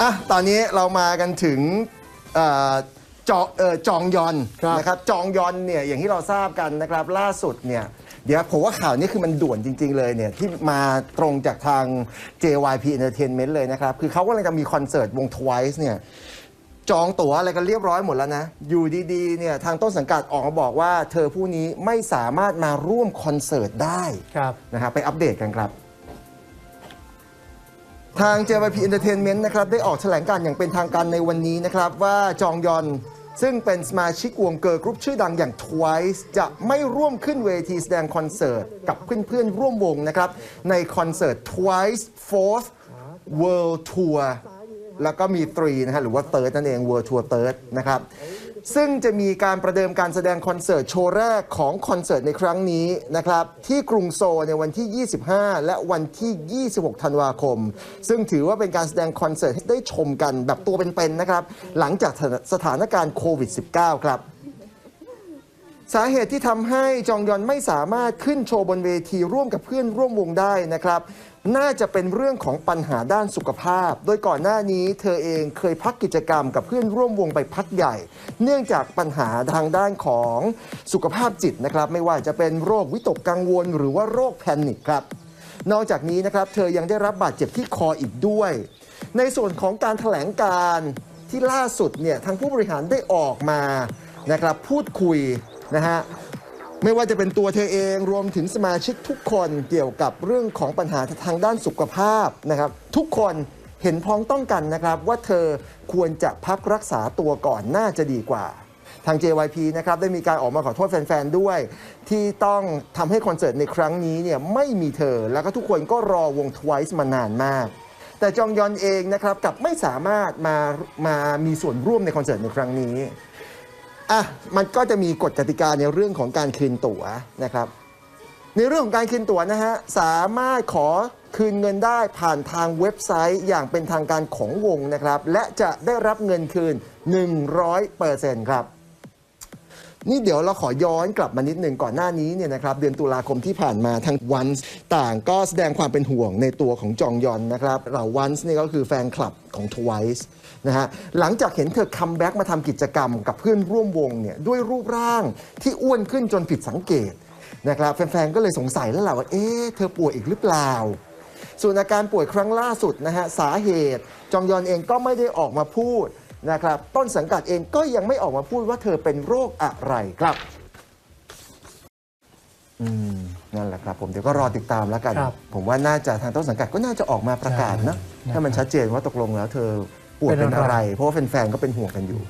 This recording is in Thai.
อะตอนนี้เรามากันถึงเอ่อจอเอ่อจองยอนครับ นะครับจองยอนเนี่ยอย่างที่เราทราบกันนะครับล่าสุดเนี่ยเดี๋ยวผมว่าข่าวนี้คือมันด่วนจริง ๆ เลยเนี่ยที่มาตรงจากทาง JYP Entertainment เลยนะครับ คือเขากำลังจะมีคอนเสิร์ตวง Twice เนี่ยจองตั๋วอะไรกันเรียบร้อยหมดแล้วนะ อยู่ดีๆเนี่ยทางต้นสังกัดออกมาบอกว่า เธอผู้นี้ไม่สามารถมาร่วมคอนเสิร์ตได้ครับ นะครับไปอัปเดตกันครับ ทาง JYP Entertainment นะครับได้ออกแถลงการอย่างเป็นทางการในวันนี้นะครับว่าจองยอนซึ่งเป็นสมาชิกวงเกิร์ลกรุ๊ปชื่อดังอย่าง Twice จะไม่ร่วมขึ้นเวทีแสดงคอนเสิร์ตกับเพื่อนๆร่วมวงนะครับในคอนเสิร์ต Twice Fourth World Tour แล้วก็มีตรีนะฮะหรือว่าเติร์ดนั่นเอง World Tour Third นะครับ ซึ่งจะมีการประเดิมการแสดงคอนเสิร์ตโชว์แรกของคอนเสิร์ตในครั้งนี้นะครับ ที่กรุงโซในวันที่ 25 และวันที่ 26 ธันวาคม ซึ่งถือว่าเป็นการแสดงคอนเสิร์ตให้ได้ชมกันแบบตัวเป็นๆนะครับ หลังจากสถานการณ์โควิด -19 ครับ สาเหตุที่ทำให้จองยอนไม่สามารถขึ้นโชว์บนเวทีร่วมกับเพื่อนร่วมวงได้นะครับน่าจะเป็นเรื่องของปัญหาด้านสุขภาพ โดยก่อนหน้านี้เธอเองเคยพักกิจกรรมกับเพื่อนร่วมวงไปพักใหญ่ เนื่องจากปัญหาทางด้านของสุขภาพจิตนะครับ ไม่ว่าจะเป็นโรควิตกกังวล หรือว่าโรคแพนิคครับ นอกจากนี้นะครับเธอยังได้รับบาดเจ็บที่คออีกด้วย ในส่วนของการถแถลงการที่ล่าสุดเนี่ยทางผู้บริหารได้ออกมานะครับพูดคุย นะฮะไม่ว่าจะเป็นตัวเธอเองรวมถึงสมาชิกทุกคนเกี่ยวกับเรื่องของปัญหาทางด้านสุขภาพนะครับ ทุกคนเห็นพ้องต้องกันนะครับ ว่าเธอควรจะพักรักษาตัวก่อนน่าจะดีกว่า ทาง JYP นะครับได้มีการออกมาขอโทษแฟน ๆ ด้วย ที่ต้องทำให้คอนเสิร์ตในครั้งนี้เนี่ยไม่มีเธอ แล้วก็ทุกคนก็รอวง Twice มานานมาก แต่จองยอนเองนะครับกับไม่สามารถมามามีส่วนร่วมในคอนเสิร์ตในครั้งนี้ อะมันก็จะมีกฎกติกาในเรื่องของการคืนตั๋วนะครับ ในเรื่องของการคืนตั๋วนะฮะสามารถขอคืนเงินได้ผ่านทางเว็บไซต์อย่างเป็นทางการของวงนะครับ และจะได้รับเงินคืน 100%ครับ นี่เดี๋ยวเราขอย้อนกลับมานิดหนึ่งก่อนหน้านี้เนี่ยนะครับเดือนตุลาคมที่ผ่านมาทางวันต่างก็แสดงความเป็นห่วงในตัวของจองยอนนะครับเราวันนี่ก็คือแฟนคลับของ Twice นะฮะหลังจากเห็นเธอคัมแบ็กมาทำกิจกรรมกับเพื่อนร่วมวงเนี่ยด้วยรูปร่างที่อ้วนขึ้นจนผิดสังเกตนะครับแฟนๆ ก็เลยสงสัยแล้วแหละว่า เอ๊ะ เธอป่วยอีกหรือเปล่า ส่วนอาการป่วยครั้งล่าสุดนะฮะ สาเหตุ จองยอนเองก็ไม่ได้ออกมาพูด นะครับ ต้นสังกัดเองก็ยังไม่ออกมาพูดว่าเธอเป็นโรคอะไรครับ อืมนั่นแหละครับ ผมเดี๋ยวก็รอติดตามแล้วกัน ครับผมว่าน่าจะทางต้นสังกัดก็น่าจะออกมาประกาศนะใช่ ถ้ามันนะครับชัดเจนว่าตกลงแล้ว เธอป่วยเป็เป็นนอะอะไรไร เพราะว่าแฟนๆก็เป็นห่วงกันอยู่